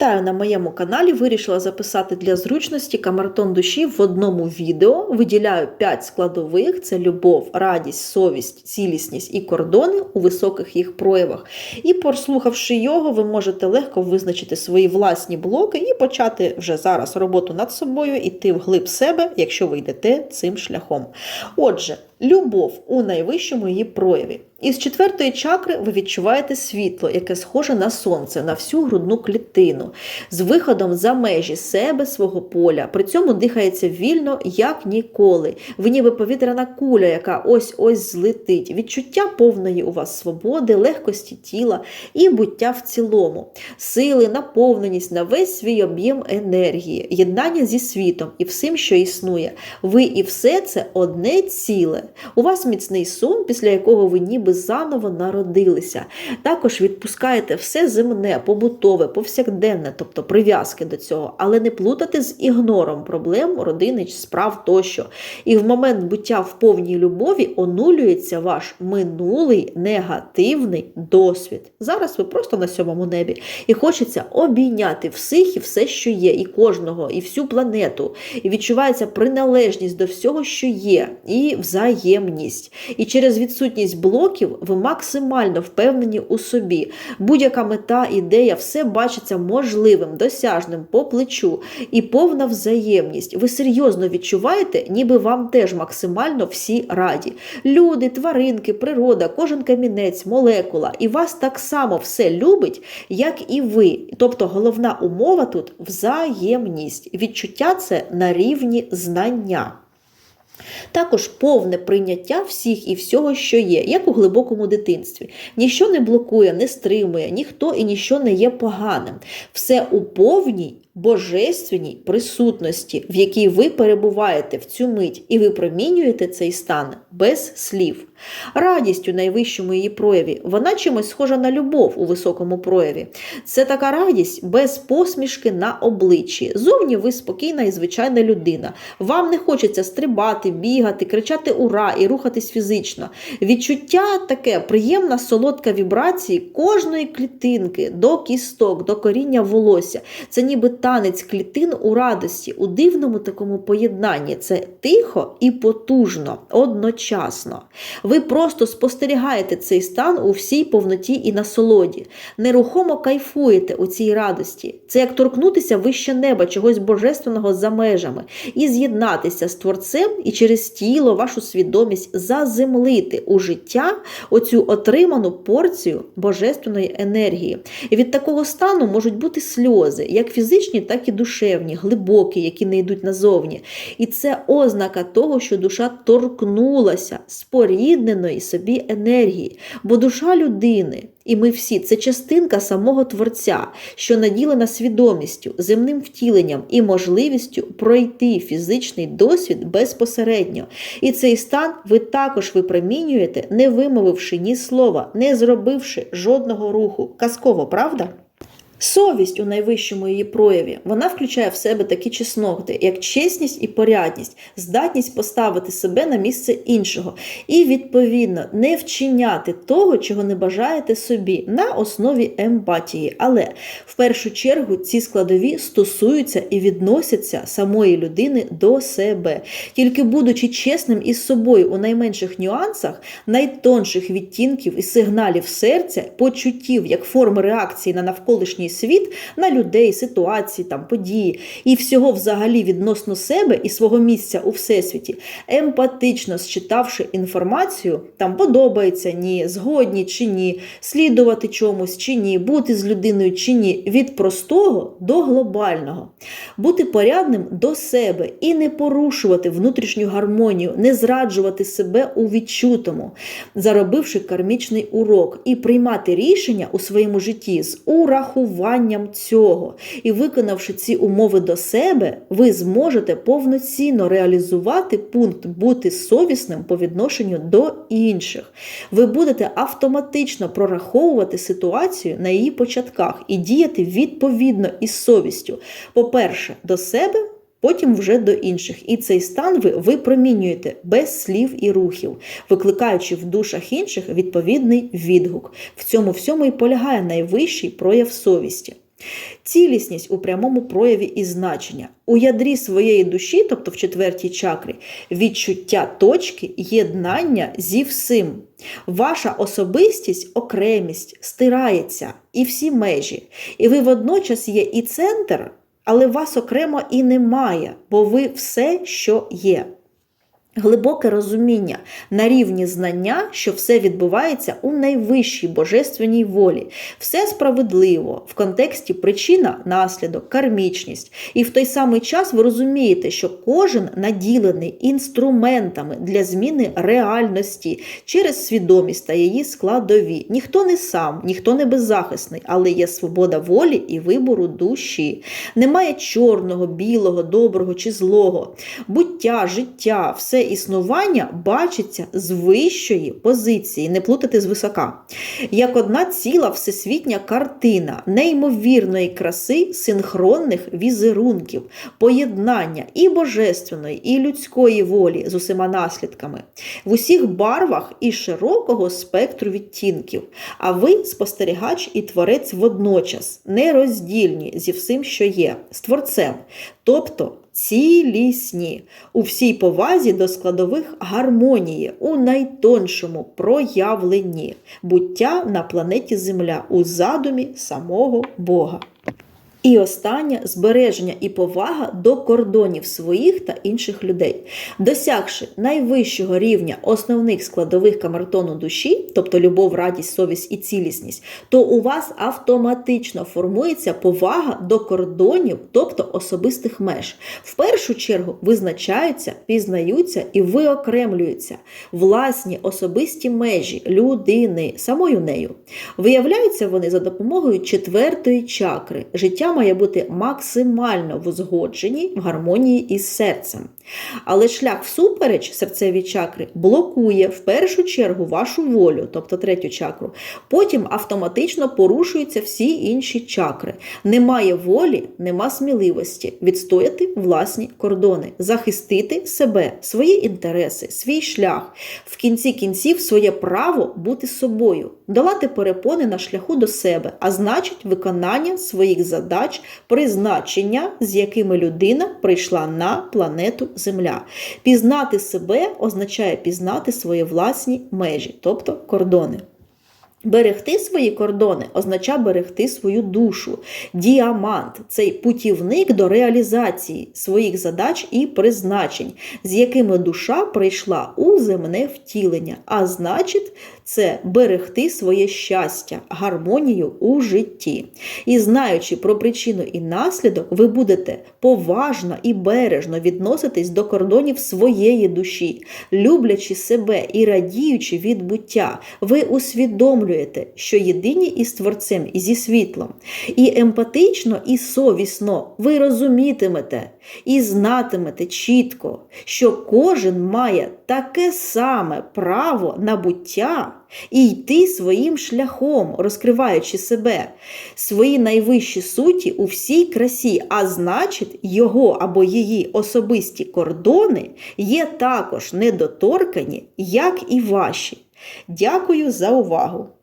Вітаю на моєму каналі. Вирішила записати для зручності камертон душі в одному відео. Виділяю 5 складових: це любов, радість, совість, цілісність і кордони у високих їх проявах. І прослухавши його, ви можете легко визначити свої власні блоки і почати вже зараз роботу над собою, іти вглиб себе, якщо ви йдете цим шляхом. Отже, любов у найвищому її прояві. Із четвертої чакри ви відчуваєте світло, яке схоже на сонце, на всю грудну клітину, з виходом за межі себе, свого поля. При цьому дихається вільно, як ніколи. Ви ніби повітряна куля, яка ось-ось злетить. Відчуття повної у вас свободи, легкості тіла і буття в цілому, сили, наповненість на весь свій об'єм енергії, єднання зі світом і всім, що існує. Ви і все це одне ціле. У вас міцний сон, після якого ви ніби заново народилися. Також відпускаєте все земне, побутове, повсякденне, тобто прив'язки до цього, але не плутати з ігнором проблем, родини, справ тощо. І в момент буття в повній любові онулюється ваш минулий негативний досвід. Зараз ви просто на сьомому небі. І хочеться обійняти всіх і все, що є, і кожного, і всю планету. І відчувається приналежність до всього, що є, і взаємність. І через відсутність блоків ви максимально впевнені у собі. Будь-яка мета, ідея, все бачиться можливим, досяжним по плечу і повна взаємність. Ви серйозно відчуваєте, ніби вам теж максимально всі раді. Люди, тваринки, природа, кожен камінець, молекула, і вас так само все любить, як і ви. Тобто головна умова тут взаємність. Відчуття це на рівні знання. Також повне прийняття всіх і всього, що є, як у глибокому дитинстві. Ніщо не блокує, не стримує, ніхто і ніщо не є поганим. Все у повній божественній присутності, в якій ви перебуваєте в цю мить, і ви промінюєте цей стан без слів. Радість у найвищому її прояві, вона чимось схожа на любов у високому прояві. Це така радість без посмішки на обличчі. Зовні ви спокійна і звичайна людина. Вам не хочеться стрибати, бігати, кричати ура і рухатись фізично. Відчуття таке приємна солодка вібрації кожної клітинки до кісток, до коріння волосся. Це ніби танець клітин у радості, у дивному такому поєднанні. Це тихо і потужно, одночасно. Ви просто спостерігаєте цей стан у всій повноті і насолоді, нерухомо кайфуєте у цій радості. Це як торкнутися вище неба, чогось божественного за межами, і з'єднатися з творцем і через тіло, вашу свідомість заземлити у життя оцю отриману порцію божественної енергії. І від такого стану можуть бути сльози, як фізичні, так і душевні, глибокі, які не йдуть назовні. І це ознака того, що душа торкнулася спорідненої собі енергії, бо душа людини. І ми всі це частинка самого Творця, що наділена свідомістю, земним втіленням і можливістю пройти фізичний досвід безпосередньо. І цей стан ви також випромінюєте, не вимовивши ні слова, не зробивши жодного руху. Казково, правда? Совість у найвищому її прояві вона включає в себе такі чесноти, як чесність і порядність, здатність поставити себе на місце іншого, і, відповідно, не вчиняти того, чого не бажаєте собі, на основі емпатії. Але в першу чергу ці складові стосуються і відносяться самої людини до себе. Тільки будучи чесним із собою у найменших нюансах, найтонших відтінків і сигналів серця, почуттів як форми реакції на навколишній світ, на людей, ситуації, там, події. І всього взагалі відносно себе і свого місця у всесвіті, емпатично считавши інформацію, там подобається ні, згодні чи ні, слідувати чомусь чи ні, бути з людиною чи ні, від простого до глобального, бути порядним до себе і не порушувати внутрішню гармонію, не зраджувати себе у відчутому, заробивши кармічний урок, і приймати рішення у своєму житті з урахуванням цього. І виконавши ці умови до себе, ви зможете повноцінно реалізувати пункт бути совісним по відношенню до інших. Ви будете автоматично прораховувати ситуацію на її початках і діяти відповідно із совістю. По-перше, до себе. Потім вже до інших. І цей стан ви випромінюєте без слів і рухів, викликаючи в душах інших відповідний відгук. В цьому всьому і полягає найвищий прояв совісті. Цілісність у прямому прояві і значення. У ядрі своєї душі, тобто в четвертій чакрі, відчуття точки єднання зі всім. Ваша особистість, окремість стирається і всі межі. І ви водночас є і центр, але вас окремо і немає, бо ви все, що є. Глибоке розуміння на рівні знання, що все відбувається у найвищій божественній волі, все справедливо в контексті причина, наслідок, кармічність. І в той самий час ви розумієте, що кожен наділений інструментами для зміни реальності через свідомість та її складові. Ніхто не сам, ніхто не беззахисний, але є свобода волі і вибору душі. Немає чорного, білого, доброго чи злого. Буття, життя, все існування бачиться з вищої позиції, не плутати з висока, як одна ціла всесвітня картина неймовірної краси синхронних візерунків, поєднання і божественної, і людської волі з усіма наслідками, в усіх барвах і широкого спектру відтінків. А ви спостерігач і творець водночас, нероздільні зі всім, що є, з творцем, тобто цілісні у всій повазі до складових гармонії у найтоншому проявленні буття на планеті Земля у задумі самого Бога. І останнє збереження і повага до кордонів своїх та інших людей, досягши найвищого рівня основних складових камертону душі, тобто любов, радість, совість і цілісність, то у вас автоматично формується повага до кордонів, тобто особистих меж. В першу чергу визначаються, пізнаються і виокремлюються власні особисті межі людини самою нею. Виявляються вони за допомогою четвертої чакри. Життя має бути максимально в узгодженні в гармонії із серцем. Але шлях всупереч серцевій чакри блокує в першу чергу вашу волю, тобто третю чакру. Потім автоматично порушуються всі інші чакри. Немає волі, нема сміливості відстояти власні кордони, захистити себе, свої інтереси, свій шлях, в кінці кінців своє право бути собою, долати перепони на шляху до себе, а значить, виконання своїх задач, призначення, з якими людина прийшла на планету Земля. Пізнати себе означає пізнати свої власні межі, тобто кордони. Берегти свої кордони означає берегти свою душу. Діамант цей путівник до реалізації своїх задач і призначень, з якими душа прийшла у земне втілення. А значить, це берегти своє щастя, гармонію у житті. І знаючи про причину і наслідок, ви будете поважно і бережно відноситись до кордонів своєї душі, люблячи себе і радіючи від буття, ви усвідомлюєте, що єдині із Творцем і зі світлом. І емпатично, і совісно ви розумітимете і знатимете чітко, що кожен має таке саме право на буття і йти своїм шляхом, розкриваючи себе, свої найвищі суті у всій красі, а значить, його або її особисті кордони є також недоторкані, як і ваші. Дякую за увагу!